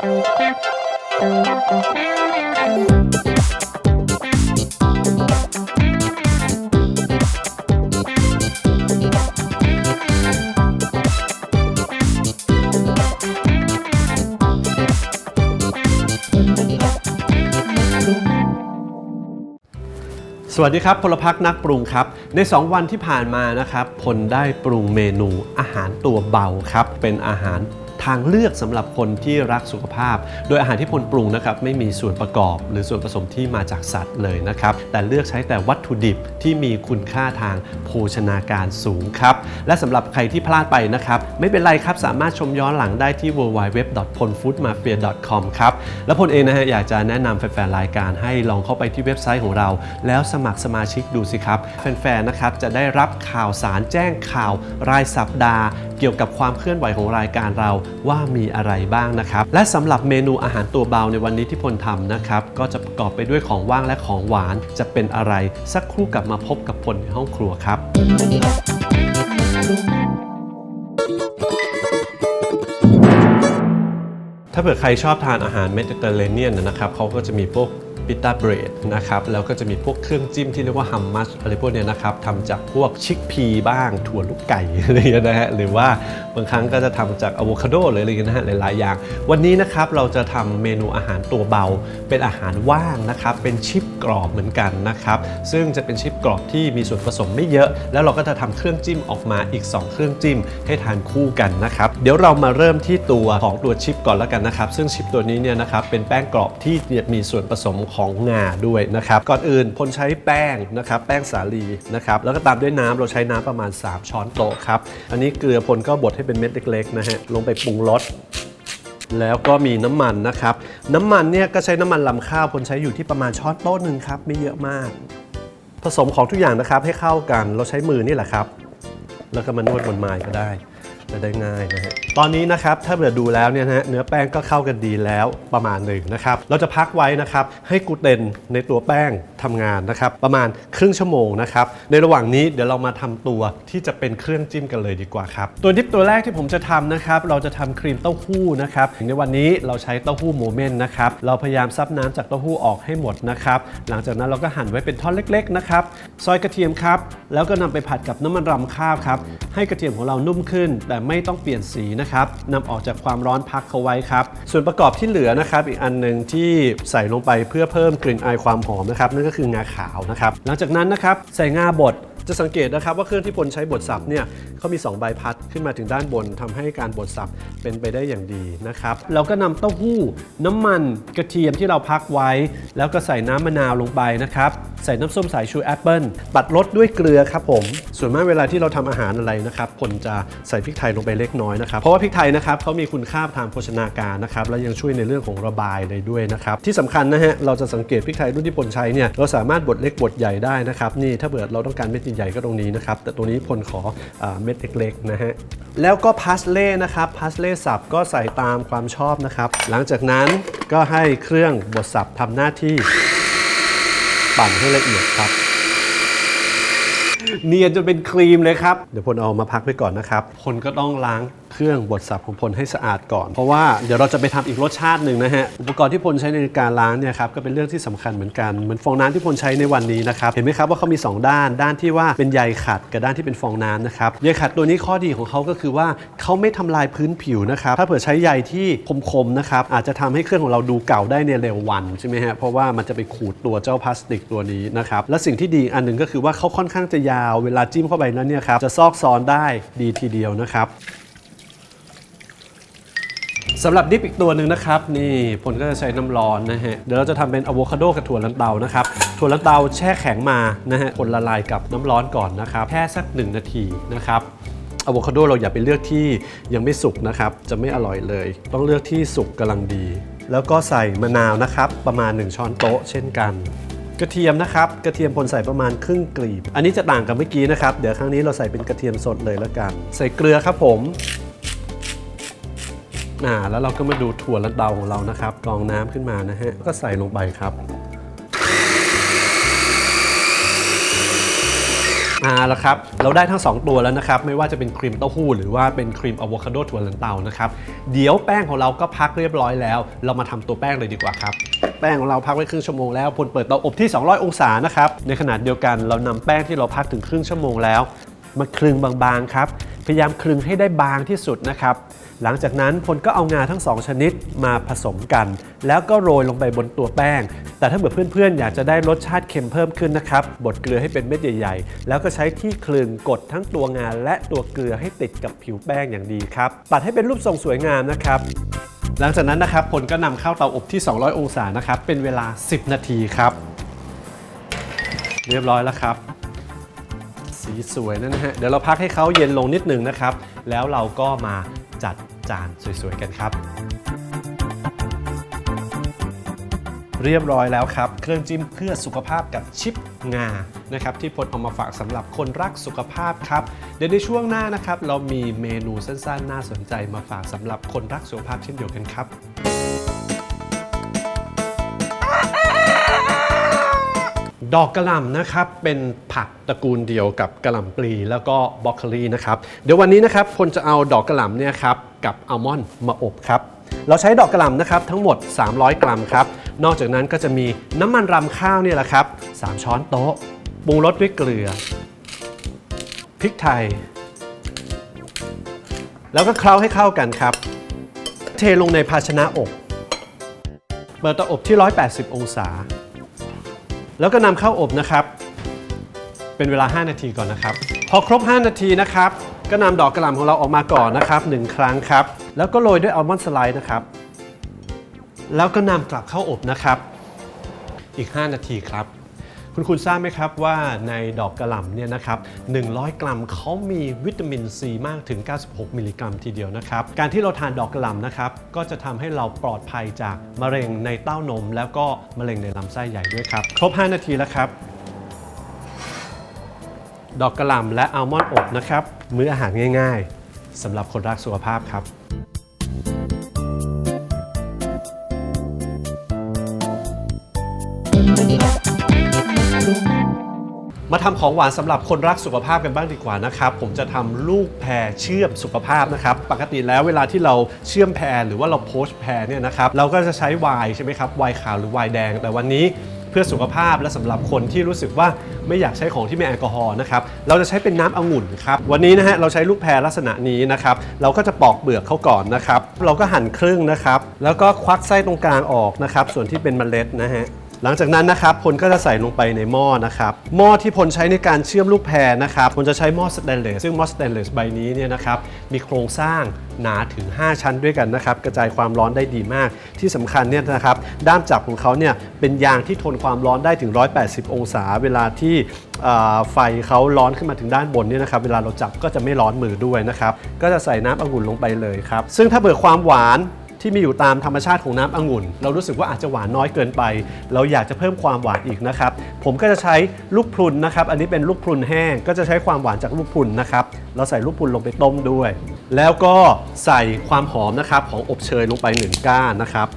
สวัสดีครับพลพักนักปรุงครับ ใน 2 วันที่ผ่านมานะครับพลได้ปรุงเมนูอาหารตัวเบาครับ เป็นอาหาร ทางเลือกสำหรับคนที่รักสุขภาพ โดยอาหารที่พลปรุงนะครับไม่มีส่วนประกอบ หรือส่วนผสมที่มาจากสัตว์เลยนะครับ แต่เลือกใช้แต่วัตถุดิบที่มีคุณค่าทางโภชนาการสูงครับ และสำหรับใครที่พลาดไปนะครับ ไม่เป็นไรครับ สามารถชมย้อนหลังได้ที่ www.polfoodmafia.com ครับและพลเองนะฮะอยากจะแนะนำแฟนๆรายการให้ลองเข้าไปที่เว็บไซต์ของเรา แล้วสมัครสมาชิกดูสิครับแฟนๆนะครับจะได้รับข่าวสารแจ้งข่าวรายสัปดาห์ เกี่ยวกับความเคลื่อนไหวของรายการเราว่ามีอะไรบ้างนะครับ และสำหรับเมนูอาหารตัวเบาในวันนี้ที่พลทำนะครับ ก็จะประกอบไปด้วยของว่างและของหวานจะเป็นอะไร สักครู่กลับมาพบกับพลในห้องครัวครับ ถ้าเผื่อใครชอบทานอาหารเมดิเตอร์เรเนียนนะครับเขาก็จะมีพวก ปิต้าเบรดนะครับแล้วก็จะมีพวกเครื่องจิ้มที่เรียกว่าฮัมมัสอะไรพวกเนี้ยนะครับทำจากพวกชิคพีบ้างถั่วลูกไก่อะไรเงี้ยนะฮะหรือว่าบางครั้งก็จะทำจากอะโวคาโดหรืออะไรเงี้ยนะฮะหลายๆอย่าง วันนี้นะครับเราจะทำเมนูอาหารตัวเบา เป็นอาหารว่างนะครับเป็นชิปกรอบเหมือนกันนะครับซึ่งจะเป็นชิปกรอบที่มีส่วนผสมไม่เยอะ แล้วเราก็จะทำเครื่องจิ้มออกมาอีก 2 เครื่องจิ้มให้ทานคู่กันนะครับเดี๋ยวเรามาเริ่มที่ตัวของตัวชิปก่อนแล้วกันนะครับซึ่งชิปตัวนี้เนี่ยนะครับเป็นแป้งกรอบที่มีส่วนผสมของงงาด้วยนะครับก่อนอื่นพลใช้แป้งนะครับแป้งสาลีนะครับแล้วก็ตามด้วยน้ำเราใช้น้ำประมาณ 3 ช้อนโต๊ะครับอันนี้เกลือพลก็บดให้เป็นเม็ดเล็กๆนะฮะลงไปปรุงรสแล้วก็มีน้ำมันนะครับ น้ำมันเนี่ยก็ใช้น้ำมันลำข้าวพลใช้อยู่ที่ประมาณช้อนโต๊ะหนึ่งครับไม่เยอะมาก ผสมของทุกอย่างนะครับให้เข้ากันเราใช้มือนี่แหละครับ แล้วก็มานวดบนไม้ก็ได้ จะได้ง่ายนะฮะตอนนี้นะครับถ้าเกิดดูแล้วเนี่ยนะฮะเนื้อแป้งก็เข้ากันดีแล้วประมาณหนึ่งนะครับเราจะพักไว้นะครับให้กลูเตนในตัวแป้ง ทำงานนะครับประมาณครึ่งชั่วโมงนะครับในระหว่างนี้เดี๋ยวเรามาทำตัวที่จะเป็นเครื่องจิ้มกันเลยดีกว่าครับตัวดิปตัวแรกที่ผมจะทำนะครับเราจะทำครีมเต้าหู้นะครับในวันนี้เราใช้เต้าหู้โมเมนต์นะครับเราพยายามซับน้ำจากเต้าหู้ออกให้หมดนะครับหลังจากนั้นเราก็หั่นไว้เป็นท่อนเล็กๆนะครับซอยกระเทียมครับแล้วก็นำไปผัดกับน้ำมันรำข้าวครับให้กระเทียมของเรานุ่มขึ้น แต่ไม่ต้องเปลี่ยนสีนะครับนำออกจากความร้อนพักเขาไว้ครับส่วนประกอบที่เหลือนะครับอีกอันหนึ่งที่ใส่ลงไปเพื่อเพิ่มกลิ่นอายความหอมนะครับนั่นก็็คืองาขาวนะครับหลังจากนั้นนะครับใส่งาบดจะสังเกตนะครับว่าเครื่องที่พลใช้บดสับเนี่ย เขามี 2 ใบพัดขึ้นมาถึงด้านบนทำให้การบดสับเป็นไปได้อย่างดีนะครับเราก็นำเต้าหู้ น้ำมันกระเทียมที่เราพักไว้ แล้วก็ใส่น้ำมะนาวลงไปนะครับใส่น้ำส้มสายชูแอปเปิลตัดรสด้วยเกลือครับผม ส่วนมากเวลาที่เราทำอาหารอะไรนะครับพลจะใส่พริกไทยลงไปเล็กน้อยนะครับเพราะว่าพริกไทยนะครับเขามีคุณค่าทางโภชนาการนะครับและยังช่วยในเรื่องของระบายเลยด้วยนะครับที่สำคัญนะฮะเราจะสังเกตพริกไทยรุ่นที่พลใช้เนี่ยเราสามารถบดเล็กบดใหญ่ได้นะครับนี่ถ้าเกิดเราต้องการเม็ดใหญ่ก็ตรงนี้นะครับแต่ตรงนี้พลขออาเม็ดเล็กๆนะฮะแล้วก็พาสเล่นะครับพาสเล่สับก็ใส่ตามความชอบนะครับ หลังจากนั้นก็ให้เครื่องบดสับทำหน้าที่ ปั่นให้ละเอียดครับเนียนจนเป็นครีมเลยครับ เดี๋ยวพลเอามาพักไว้ก่อนนะครับพลก็ต้องล้างเค รื่องบดสับของพลให้สะอาดก่อน เพราะว่าเดี๋ยวเราจะไปทำอีกรสชาติหนึ่งนะฮะ อุปกรณ์ที่พลใช้ในการล้างเนี่ยครับก็เป็นเรื่องที่สำคัญเหมือนกัน เหมือนฟองน้ำที่พลใช้ในวันนี้นะครับ เห็นไหมครับว่าเขามี 2 ด้าน ด้านที่ว่าเป็นใยขัดกับด้านที่เป็นฟองน้ำนะครับ ใยขัดตัวนี้ข้อดีของเขาก็คือว่าเขาไม่ทำลายพื้นผิวนะครับ ถ้าเผื่อใช้ใยที่คมๆนะครับอาจจะทำให้เครื่องของเราดูเก่าได้ในเร็ววันใช่ไหมฮะ เพราะว่ามันจะไปขูดตัวเจ้าพลาสติกตัวนี้นะครับ และสิ่งที่ดีอันหนึ่งก็คือว่าเขาค่อนข้างจะยาว เวลาจิ้มเข้าไปแล้วเนี่ยครับจะซอกซอนได้ดีทีเดียวนะครับ สำหรับดิปอีกตัวหนึ่งนะครับ นี่ผลก็จะใช้น้ำร้อนนะฮะ เดี๋ยวเราจะทำเป็นอะโวคาโดกับถั่วลันเตานะครับ ถั่วลันเตาแช่แข็งมานะฮะผลละลายกับน้ำร้อนก่อนนะครับ แค่สัก 1 นาทีนะครับอะโวคาโดเราอย่าไปเลือกที่ยังไม่สุกนะครับ จะไม่อร่อยเลย ต้องเลือกที่สุกกำลังดี แล้วก็ใส่มะนาวนะครับ ประมาณ 1 ช้อนโต๊ะเช่นกันกระเทียมนะครับ กระเทียมพลใส่ประมาณครึ่งกลีบ อันนี้จะต่างกับเมื่อกี้นะครับ เดี๋ยวครั้งนี้เราใส่เป็นกระเทียมสดเลยแล้วกัน ใส่เกลือครับผม อ่าแล้วเราก็มาดูถั่วลันเตาของเรานะครับกรองน้ำขึ้นมานะฮะก็ใส่ลงไปครับอ่าแล้วครับ เราได้ทั้ง 2 ตัวแล้วนะครับ ไม่ว่าจะเป็นครีมเต้าหู้หรือว่าเป็นครีมอะโวคาโดถั่วลันเตานะครับ เดี๋ยวแป้งของเราก็พักเรียบร้อยแล้ว เรามาทำตัวแป้งเลยดีกว่าครับ แป้งของเราพักไว้ครึ่งชั่วโมงแล้วพลเปิดเตาอบที่ 200 องศานะครับ ในขณะเดียวกันเรานำแป้งที่เราพักถึงครึ่งชั่วโมงแล้ว มาคลึงบางๆครับ พยายามคลึงให้ได้บางที่สุดนะครับ หลังจากนั้นพลก็เอางาทั้ง 2 ชนิดมาผสมกัน แล้วก็โรยลงไปบนตัวแป้ง แต่ถ้าเกิดเพื่อนๆ อยากจะได้รสชาติเค็มเพิ่มขึ้นนะครับบดเกลือให้เป็นเม็ดใหญ่ๆ แล้วก็ใช้ที่คลึงกดทั้งตัวงาและตัวเกลือให้ติดกับผิวแป้งอย่างดีครับปัดให้เป็นรูปทรงสวยงามนะครับหลังจากนั้นนะครับพลก็นำเข้าเตาอบที่ 200 องศานะครับเป็นเวลา 10 นาทีครับ เรียบร้อยแล้วครับ สีสวยนั่นนะฮะ เดี๋ยวเราพักให้เขาเย็นลงนิดหนึ่งนะครับ แล้วเราก็มาจัดจานสวยๆกันครับ เรียบร้อยแล้วครับ เครื่องจิ้มเพื่อสุขภาพกับชิปงานะครับที่พลเอามาฝากสำหรับคนรักสุขภาพครับ เดี๋ยวในช่วงหน้านะครับ เรามีเมนูสั้นๆ น่าสนใจมาฝากสำหรับคนรักสุขภาพเช่นเดียวกันครับ ดอกกระหล่ำนะครับเป็นผักตระกูลเดียวกับกระหล่ำปลีแล้วก็บอกโคลีนะครับเดี๋ยววันนี้นะครับพลจะเอาดอกกระหล่ำเนี่ยครับกับอัลมอนด์มาอบครับเราใช้ดอกกระหล่ำนะครับทั้งหมด 300 กรัมครับนอกจากนั้นก็จะมีน้ำมันรำข้าวเนี่ยแหละครับ3ช้อนโต๊ะปรุงรสด้วยเกลือพริกไทย แล้วก็เคล้าให้เข้ากันครับ เทลงในภาชนะอบเปิดเตาอบที่ 180 องศา แล้วก็นำเข้าอบนะครับ เป็นเวลา 5 นาทีก่อนนะครับ พอครบ 5 นาทีนะครับ ก็นำดอกกระหล่ำของเราออกมาก่อนนะครับหนึ่งครั้งครับ แล้วก็โรยด้วยอัลมอนด์สไลด์นะครับ แล้วก็นำกลับเข้าอบนะครับ อีก 5 นาทีครับ คุณคุณทราบไหมครับว่าในดอกกระหล่ำเนี่ยนะครับ 100 กรัมเขามีวิตามินซีมากถึง 96 มิลลิกรัมทีเดียวนะครับ การที่เราทานดอกกระหล่ำนะครับก็จะทำให้เราปลอดภัยจากมะเร็งในเต้านม แล้วก็มะเร็งในลำไส้ใหญ่ด้วยครับ ครบ 5 นาทีแล้วครับ ดอกกระหล่ำและอัลมอนด์อบนะครับ มื้ออาหารง่าย ๆสำหรับคนรักสุขภาพครับ มาทำของหวานสำหรับคนรักสุขภาพกันบ้างดีกว่านะครับ ผมจะทำลูกแพรเชื่อมสุขภาพนะครับ ปกติแล้วเวลาที่เราเชื่อมแพรหรือว่าเราโพสแพรเนี่ยนะครับ เราก็จะใช้ไวน์ใช่ไหมครับไวน์ขาวหรือไวน์แดง แต่วันนี้เพื่อสุขภาพและสำหรับคนที่รู้สึกว่าไม่อยากใช้ของที่มีแอลกอฮอล์นะครับ เราจะใช้เป็นน้ำองุ่นครับ วันนี้นะฮะเราใช้ลูกแพรลักษณะนี้นะครับ เราก็จะปอกเปลือกเขาก่อนนะครับ เราก็หั่นครึ่งนะครับ แล้วก็ควักไส้ตรงกลางออกนะครับ ส่วนที่เป็นเมล็ดนะฮะ หลังจากนั้นนะครับพลก็จะใส่ลงไปในหม้อนะครับหม้อที่พลใช้ในการเชื่อมลูกแพรนะครับพลจะใช้หม้อสแตนเลสซึ่งหม้อสแตนเลสใบนี้เนี่ยนะครับมีโครงสร้างหนาถึง 5 ชั้นด้วยกันนะครับกระจายความร้อนได้ดีมาก ที่สำคัญเนี่ยนะครับด้ามจับของเขาเนี่ยเป็นยางที่ทนความร้อนได้ถึง 180 องศา เวลาที่ไฟเขาร้อนขึ้นมาถึงด้านบนเนี่ยนะครับเวลาเราจับก็จะไม่ร้อนมือด้วยนะครับก็จะใส่น้ำองุ่นลงไปเลยครับซึ่งถ้าเบื่อความหวาน ที่มีอยู่ตามธรรมชาติของน้ำองุ่น เรารู้สึกว่าอาจจะหวานน้อยเกินไป เราอยากจะเพิ่มความหวานอีกนะครับ ผมก็จะใช้ลูกพรุนนะครับ อันนี้เป็นลูกพรุนแห้ง ก็จะใช้ความหวานจากลูกพรุนนะครับ เราใส่ลูกพรุนลงไปต้มด้วย แล้วก็ใส่ความหอมนะครับของอบเชยลงไปหนึ่งก้านนะครับ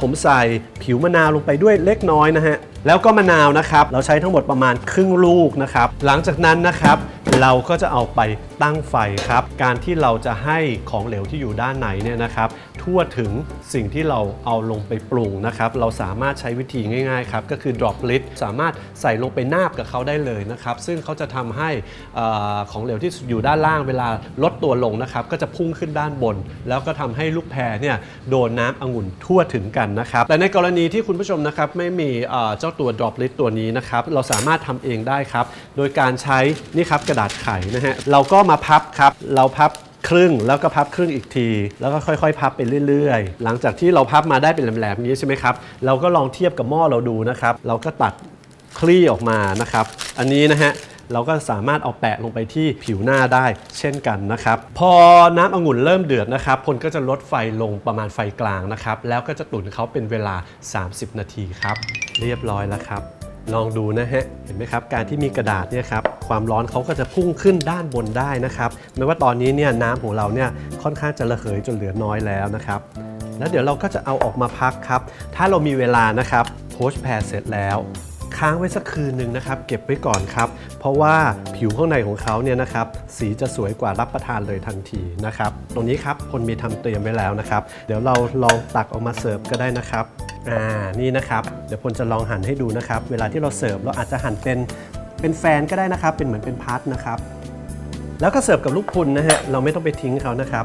ผมใส่ผิวมะนาวลงไปด้วยเล็กน้อยนะฮะ แล้วก็มะนาวนะครับ เราใช้ทั้งหมดประมาณครึ่งลูกนะครับ หลังจากนั้นนะครับ เราก็จะเอาไปตั้งไฟครับ การที่เราจะให้ของเหลวที่อยู่ด้านในเนี่ยนะครับ ทั่วถึงสิ่งที่เราเอาลงไปปรุงนะครับ เราสามารถใช้วิธีง่ายๆครับก็คือ drop lid สามารถใส่ลงไปนาบกับเขาได้เลยนะครับ ซึ่งเขาจะทำให้ของเหลวที่อยู่ด้านล่างเวลาลดตัวลงนะครับก็จะพุ่งขึ้นด้านบน แล้วก็ทำให้ลูกแพรเนี่ยโดนน้ำองุ่นทั่วถึงกันนะครับแต่ในกรณีที่คุณผู้ชมนะครับไม่มีเจ้าตัว drop lid ตัวนี้นะครับเราสามารถทำเองได้ครับ โดยการใช้นี่ครับกระดาษไขนะฮะเราก็มาพับครับเราพับ ครึ่งแล้วก็พับครึ่งอีกที แล้วก็ค่อยๆ พับไปเรื่อยๆ หลังจากที่เราพับมาได้เป็นแหลมๆนี้ใช่ไหมครับเราก็ลองเทียบกับหม้อเราดูนะครับ เราก็ตัดคลี่ออกมานะครับ อันนี้นะฮะเราก็สามารถเอาแปะลงไปที่ผิวหน้าได้เช่นกันนะครับ พอน้ำองุ่นเริ่มเดือดนะครับพลก็จะลดไฟลงประมาณไฟกลางนะครับ แล้วก็จะตุ๋นเขาเป็นเวลา 30 นาทีครับ เรียบร้อยแล้วครับ ลองดูนะฮะ เห็นไหมครับ การที่มีกระดาษเนี่ยครับ ความร้อนเขาก็จะพุ่งขึ้นด้านบนได้นะครับ ไม่ว่าตอนนี้เนี่ยน้ำของเราเนี่ยค่อนข้างจะระเหยจนเหลือน้อยแล้วนะครับ แล้วเดี๋ยวเราก็จะเอาออกมาพักครับ ถ้าเรามีเวลานะครับโพสแพรเสร็จแล้ว ค้างไว้สักคืนหนึ่งนะครับ เก็บไว้ก่อนครับ เพราะว่าผิวข้างในของเขาเนี่ยนะครับ สีจะสวยกว่ารับประทานเลยทันทีนะครับ ตรงนี้ครับคนมีทำเตรียมไว้แล้วนะครับ เดี๋ยวเราลองตักออกมาเสิร์ฟก็ได้นะครับอ่านี่นะครับ เดี๋ยวพลจะลองหั่นให้ดูนะครับ เวลาที่เราเสิร์ฟเราอาจจะหั่นเป็นเป็นแฟนก็ได้นะครับ เป็นเหมือนเป็นพาร์ทนะครับ แล้วก็เสิร์ฟกับลูกพุนนะฮะเราไม่ต้องไปทิ้งเขานะครับ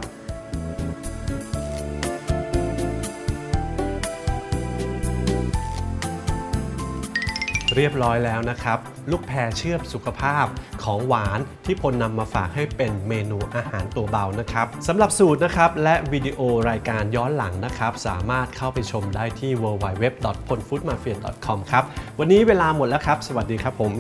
เรียบร้อยแล้วนะครับ ลูกแพรเชื่อมสุขภาพของหวานที่พลนำมาฝากให้เป็นเมนูอาหารตัวเบานะครับสำหรับสูตรนะครับ และวิดีโอรายการย้อนหลังนะครับ สามารถเข้าไปชมได้ที่ www.polfoodmafia.com ครับ วันนี้เวลาหมดแล้วครับ สวัสดีครับผม